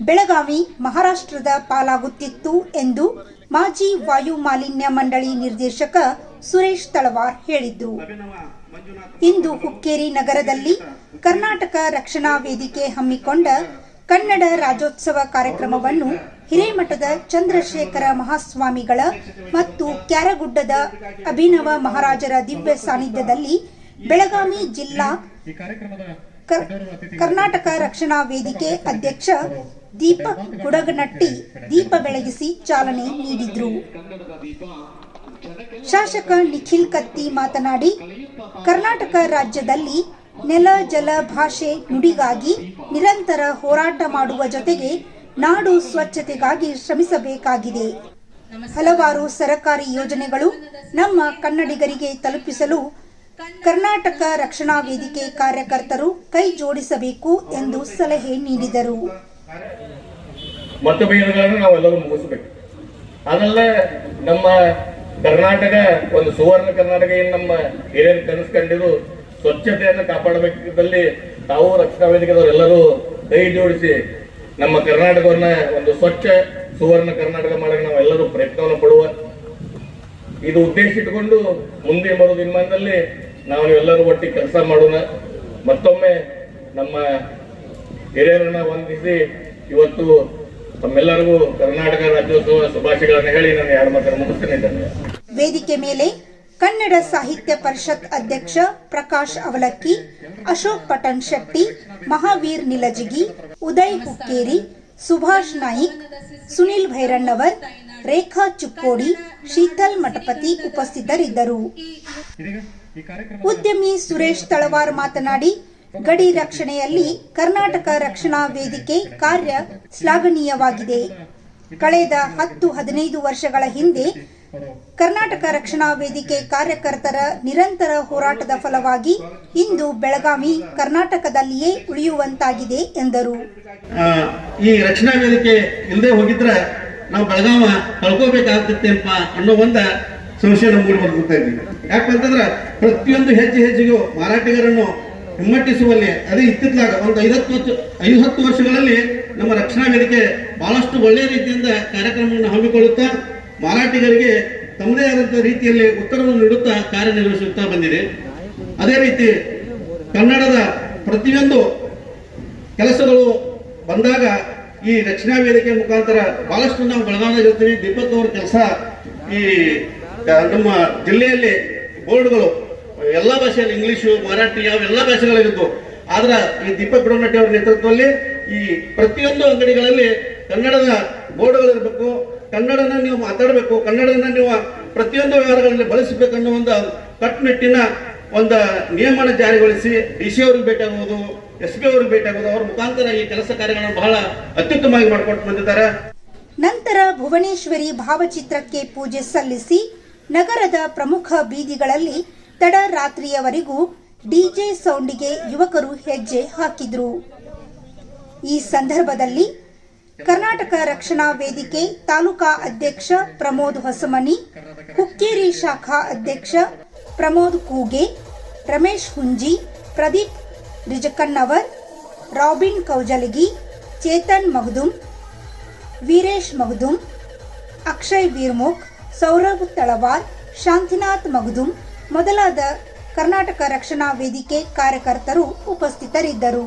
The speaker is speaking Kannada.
ಬೆಳಗಾವಿ ಮಹಾರಾಷ್ಟ್ರದ ಪಾಲಾಗುತ್ತಿತ್ತು ಎಂದು ಮಾಜಿ ವಾಯು ಮಾಲಿನ್ಯ ಮಂಡಳಿ ನಿರ್ದೇಶಕ ಸುರೇಶ್ ತಳವಾರ್ ಹೇಳಿದ್ದು ಇಂದು ಹುಕ್ಕೇರಿ ನಗರದಲ್ಲಿ ಕರ್ನಾಟಕ ರಕ್ಷಣಾ ವೇದಿಕೆ ಹಮ್ಮಿಕೊಂಡ ಕನ್ನಡ ರಾಜ್ಯೋತ್ಸವ ಕಾರ್ಯಕ್ರಮವನ್ನು ಹಿರೇಮಠದ ಚಂದ್ರಶೇಖರ ಮಹಾಸ್ವಾಮಿಗಳ ಮತ್ತು ಕ್ಯಾರಗುಡ್ಡದ ಅಭಿನವ ಮಹಾರಾಜರ ದಿವ್ಯ ಸಾನ್ನಿಧ್ಯದಲ್ಲಿ ಬೆಳಗಾವಿ ಜಿಲ್ಲಾ ಕರ್ನಾಟಕ ರಕ್ಷಣಾ ವೇದಿಕೆ ಅಧ್ಯಕ್ಷ ದೀಪಕ್ ಗುಡಗನಟ್ಟಿ ದೀಪ ಬೆಳಗಿಸಿ ಚಾಲನೆ ನೀಡಿದ್ರು. ಶಾಸಕ ನಿಖಿಲ್ ಕತ್ತಿ ಮಾತನಾಡಿ, ಕರ್ನಾಟಕ ರಾಜ್ಯದಲ್ಲಿ ನೆಲ, ಜಲ ಭಾಷೆ ನುಡಿಗಾಗಿ ನಿರಂತರ ಹೋರಾಟ ಮಾಡುವ ಜೊತೆಗೆ ನಾಡು ಸ್ವಚ್ಛತೆಗಾಗಿ ಶ್ರಮಿಸಬೇಕಾಗಿದೆ. ಹಲವಾರು ಸರಕಾರಿ ಯೋಜನೆಗಳು ನಮ್ಮ ಕನ್ನಡಿಗರಿಗೆ ತಲುಪಿಸಲು ಕರ್ನಾಟಕ ರಕ್ಷಣಾ ವೇದಿಕೆ ಕಾರ್ಯಕರ್ತರು ಕೈ ಜೋಡಿಸಬೇಕು ಎಂದು ಸಲಹೆ ನೀಡಿದರು. ನಾವೆಲ್ಲರೂ ಮುಗಿಸ್ಬೇಕು. ನಮ್ಮ ಕರ್ನಾಟಕ, ಒಂದು ಸುವರ್ಣ ಕರ್ನಾಟಕ ಏನು ನಮ್ಮ ಹಿರಿಯರು ಕನಸು ಕಂಡಿರು ಸ್ವಚ್ಛತೆಯನ್ನು ಕಾಪಾಡಬೇಕಿದ್ದಲ್ಲಿ ತಾವು ರಕ್ಷಣಾ ವೇದಿಕೆದವರೆಲ್ಲರೂ ಕೈ ಜೋಡಿಸಿ ನಮ್ಮ ಕರ್ನಾಟಕವನ್ನ ಒಂದು ಸ್ವಚ್ಛ ಸುವರ್ಣ ಕರ್ನಾಟಕ ಮಾಡಕ್ಕೆ ನಾವೆಲ್ಲರೂ ಪ್ರಯತ್ನವನ್ನು ಪಡುವ ಇದು ಉದ್ದೇಶ ಇಟ್ಕೊಂಡು ಮುಂದೆ ಬರೋ ದಿನಮಾನದಲ್ಲಿ ನಾವು ಎಲ್ಲರೂ ಒಟ್ಟಿಗೆ ಕೆಲಸ ಮಾಡೋಣ. ಮತ್ತೊಮ್ಮೆ ನಮ್ಮ ಹಿರಿಯರನ್ನ ವಂದಿಸಿ ಇವತ್ತು ತಮ್ಮೆಲ್ಲರಿಗೂ ಕರ್ನಾಟಕ ರಾಜ್ಯೋತ್ಸವ ಶುಭಾಶಯಗಳನ್ನು ಹೇಳಿ ನಾನು ಎರಡು ಮಾತ್ರ ಮುಗಿಸ್ತೇನೆ. ವೇದಿಕೆ ಮೇಲೆ ಕನ್ನಡ ಸಾಹಿತ್ಯ ಪರಿಷತ್ ಅಧ್ಯಕ್ಷ ಪ್ರಕಾಶ್ ಅವಲಕ್ಕಿ, ಅಶೋಕ್ ಪಟನ್ ಶೆಟ್ಟಿ, ಮಹಾವೀರ್ ನಿಲಜಿಗಿ, ಉದಯ್ ಹುಕ್ಕೇರಿ, ಸುಭಾಷ್ ನಾಯಿಕ್, ಸುನಿಲ್ ಭೈರಣ್ಣವರ್ ರೇಖಾ ಚುಕ್ಕೋಡಿ ಶೀತಲ್ ಮಠಪತಿ ಉಪಸ್ಥಿತರಿದ್ದರು. ಉದ್ಯಮಿ ಸುರೇಶ್ ತಳವಾರ್ ಮಾತನಾಡಿ, ಗಡಿ ರಕ್ಷಣೆಯಲ್ಲಿ ಕರ್ನಾಟಕ ರಕ್ಷಣಾ ವೇದಿಕೆ ಕಾರ್ಯ ಶ್ಲಾಘನೀಯವಾಗಿದೆ. ಕಳೆದ ಹತ್ತು ಹದಿನೈದು ವರ್ಷಗಳ ಹಿಂದೆ ಕರ್ನಾಟಕ ರಕ್ಷಣಾ ವೇದಿಕೆ ಕಾರ್ಯಕರ್ತರ ನಿರಂತರ ಹೋರಾಟದ ಫಲವಾಗಿ ಇಂದು ಬೆಳಗಾವಿ ಕರ್ನಾಟಕದಲ್ಲಿಯೇ ಉಳಿಯುವಂತಾಗಿದೆ ಎಂದರು. ಈ ರಕ್ಷಣಾ ವೇದಿಕೆ ಇಲ್ಲದೆ ಹೋಗಿದ್ರೆ ನಾವು ಬೆಳಗಾವ ಕಳ್ಕೋಬೇಕಾಗ್ತೈತೆಪ್ಪ ಅನ್ನೋ ಒಂದ ಸಂಶಯ ಮೂಡಿ ಬರ್ತಾ ಇದ್ವಿ ಯಾಕಂತಂದ್ರೆ ಪ್ರತಿಯೊಂದು ಹೆಜ್ಜೆ ಹೆಜ್ಜೆಗೂ ಮಾರಾಟಗಾರನ್ನು ಹಿಮ್ಮಟ್ಟಿಸುವಲ್ಲಿ, ಅದೇ ಇತ್ತಿತ್ತಲಾಗ ಒಂದು ಐವತ್ತು ಐದು ಹತ್ತು ವರ್ಷಗಳಲ್ಲಿ ನಮ್ಮ ರಕ್ಷಣಾ ವೇದಿಕೆ ಬಹಳಷ್ಟು ಒಳ್ಳೆಯ ರೀತಿಯಿಂದ ಕಾರ್ಯಕ್ರಮವನ್ನು ಹಮ್ಮಿಕೊಳ್ಳುತ್ತಾ, ಮಾರಾಟಗಾರಿಗೆ ತಮ್ಮದೇ ಆದಂತಹ ರೀತಿಯಲ್ಲಿ ಉತ್ತರವನ್ನು ನೀಡುತ್ತಾ ಕಾರ್ಯನಿರ್ವಹಿಸುತ್ತಾ ಬಂದಿದೆ. ಅದೇ ರೀತಿ ಕನ್ನಡದ ಪ್ರತಿಯೊಂದು ಕೆಲಸಗಳು ಬಂದಾಗ ಈ ರಕ್ಷಣಾ ವೇದಿಕೆ ಮುಖಾಂತರ ಬಹಳಷ್ಟು ನಾವು ಬೆಳಗಾವಿ ಇರ್ತೀವಿ ದೀಪಕ್ ಕೆಲಸ ಈ ನಮ್ಮ ಜಿಲ್ಲೆಯಲ್ಲಿ ಬೋರ್ಡ್ಗಳು, ಎಲ್ಲ ಭಾಷೆಯಲ್ಲಿ ಇಂಗ್ಲಿಷು, ಮರಾಠಿ ಅವೆಲ್ಲ ಭಾಷೆಗಳಿದ್ದು ಆದ್ರೆ ಈ ದೀಪಕ್ ಗುಡಮಟ್ಟಿ ಅವರ ನೇತೃತ್ವದಲ್ಲಿ ಈ ಪ್ರತಿಯೊಂದು ಅಂಗಡಿಗಳಲ್ಲಿ ಕನ್ನಡದ ಬೋರ್ಡ್ಗಳಿರ್ಬೇಕು ಕನ್ನಡನ ನೀವು ಮಾತಾಡಬೇಕು. ಕನ್ನಡನ ನೀವು ಪ್ರತಿಯೊಂದು ವ್ಯವಹಾರಗಳಲ್ಲಿ ಬಳಸಬೇಕನ್ನೋ ಒಂದು ಕಟ್ಟುನಿಟ್ಟಿನ ಒಂದು ನಿಯಮನ ಜಾರಿಗೊಳಿಸಿ ಡಿ ಸಿ ಅವ್ರಿಗೆ ಭೇಟಿಯಾಗುವುದು ಎಸ್ ಪಿ ಅವರು ಭೇಟಿಯಾಗುವುದು ಅವ್ರ ಮುಖಾಂತರ ಈ ಕೆಲಸ ಕಾರ್ಯಗಳನ್ನು ಬಹಳ ಅತ್ಯುತ್ತಮವಾಗಿ ಮಾಡಿಕೊಂಡು ಬಂದಿದ್ದಾರೆ. ನಂತರ ಭುವನೇಶ್ವರಿ ಭಾವಚಿತ್ರಕ್ಕೆ ಪೂಜೆ ಸಲ್ಲಿಸಿ ನಗರದ ಪ್ರಮುಖ ಬೀದಿಗಳಲ್ಲಿ ತಡರಾತ್ರಿಯವರೆಗೂ ಡಿಜೆ ಸೌಂಡಿಗೆ ಯುವಕರು ಹೆಜ್ಜೆ ಹಾಕಿದ್ರು. ಈ ಸಂದರ್ಭದಲ್ಲಿ ಕರ್ನಾಟಕ ರಕ್ಷಣಾ ವೇದಿಕೆ ತಾಲೂಕಾ ಅಧ್ಯಕ್ಷ ಪ್ರಮೋದ್ ಹೊಸಮನಿ ಹುಕ್ಕೇರಿ ಶಾಖಾ ಅಧ್ಯಕ್ಷ ಪ್ರಮೋದ್ ಕೂಗೆ, ರಮೇಶ್ ಹುಂಜಿ, ಪ್ರದೀಪ್ ರಿಜಕಣ್ಣವರ್ ರಾಬಿನ್ ಕೌಜಲಗಿ, ಚೇತನ್ ಮಗ್ದುಮ್ ವೀರೇಶ್ ಮಗ್ದುಮ್ ಅಕ್ಷಯ್ ವೀರ್ಮುಖ್, ಸೌರಭ್ ತಳವಾರ್, ಶಾಂತಿನಾಥ್ ಮಗ್ದುಮ್ ಮೊದಲಾದ ಕರ್ನಾಟಕ ರಕ್ಷಣಾ ವೇದಿಕೆ ಕಾರ್ಯಕರ್ತರು ಉಪಸ್ಥಿತರಿದ್ದರು.